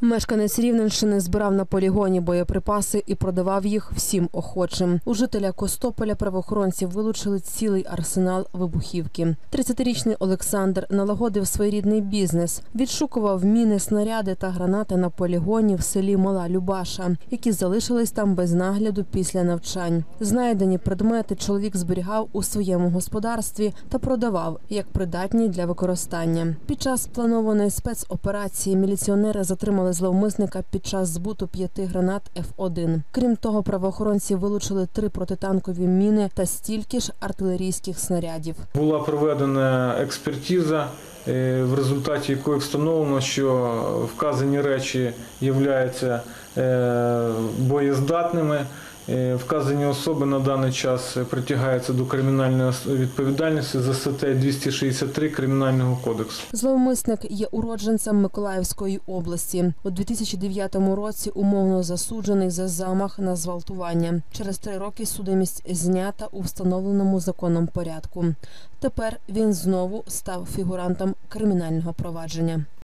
Мешканець Рівненщини збирав на полігоні боєприпаси і продавав їх всім охочим. У жителя Костополя правоохоронці вилучили цілий арсенал вибухівки. 30-річний Олександр налагодив своєрідний бізнес, відшукував міни, снаряди та гранати на полігоні в селі Мала Любаша, які залишились там без нагляду після навчань. Знайдені предмети чоловік зберігав у своєму господарстві та продавав як придатні для використання. Під час спланованої спецоперації міліціонери затримали зловмисника під час збуту п'яти гранат Ф1. Крім того, правоохоронці вилучили три протитанкові міни та стільки ж артилерійських снарядів. Була проведена експертиза, е, в результаті якої встановлено, що вказані речі являються е, боєздатними. Е, Вказані особи на даний час притягаються до кримінальної відповідальності за статтею 263 Кримінального кодексу. Зловмисник є уродженцем Миколаївської області. У 2009 році умовно засуджений за замах на зґвалтування. Через три роки судимість знята у встановленому законом порядку. Тепер він знову став фігурантом кримінального провадження.